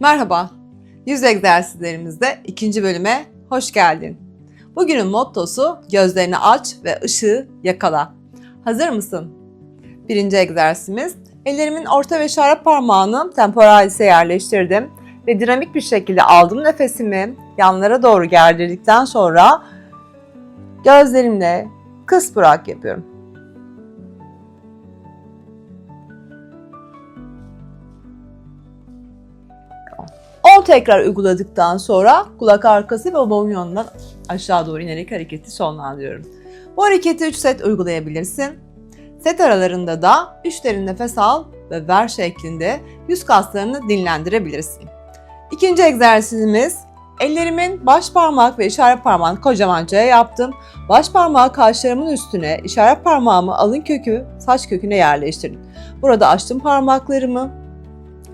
Merhaba, yüz egzersizlerimizde ikinci bölüme hoş geldin. Bugünün mottosu gözlerini aç ve ışığı yakala. Hazır mısın? Birinci egzersizimiz, ellerimin orta ve işaret parmağını temporalise yerleştirdim ve dinamik bir şekilde aldım nefesimi yanlara doğru gerdirdikten sonra gözlerimle kıs bırak yapıyorum. Tekrar uyguladıktan sonra kulak arkası ve boyun yönünden aşağı doğru inerek hareketi sonlandırıyorum. Bu hareketi 3 set uygulayabilirsin. Set aralarında da 3 derin nefes al ve ver şeklinde yüz kaslarını dinlendirebilirsin. İkinci egzersizimiz ellerimin baş parmak ve işaret parmağını kocaman C yaptım. Baş parmağı kaşlarımın üstüne, işaret parmağımı alın kökü, saç köküne yerleştirdim. Burada açtım parmaklarımı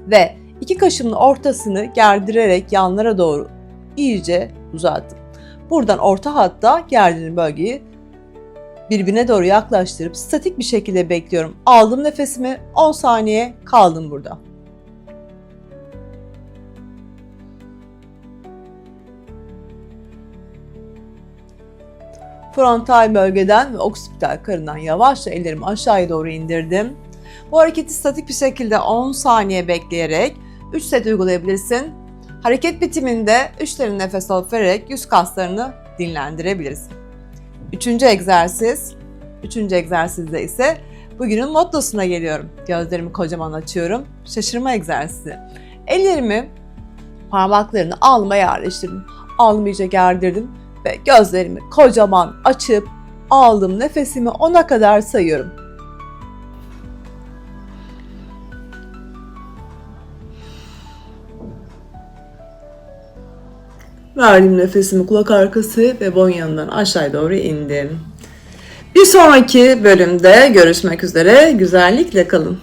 ve İki kaşımın ortasını gerdirerek yanlara doğru iyice uzattım. Buradan orta hatta gerdiğim bölgeyi birbirine doğru yaklaştırıp statik bir şekilde bekliyorum. Aldım nefesimi 10 saniye kaldım burada. Frontal bölgeden ve oksipital karından yavaşça ellerimi aşağıya doğru indirdim. Bu hareketi statik bir şekilde 10 saniye bekleyerek 3 set uygulayabilirsin. Hareket bitiminde 3 derin nefes alıp vererek yüz kaslarını dinlendirebilirsin. Üçüncü egzersiz. Üçüncü egzersizde ise bugünün mottosuna geliyorum. Gözlerimi kocaman açıyorum. Şaşırma egzersizi. Ellerimi parmaklarını alnıma yerleştirdim. Alnımı iyice gerdirdim ve gözlerimi kocaman açıp aldım nefesimi ona kadar sayıyorum. Verdiğim nefesimi kulak arkası ve boyun yanından aşağı doğru indim. Bir sonraki bölümde görüşmek üzere. Güzellikle kalın.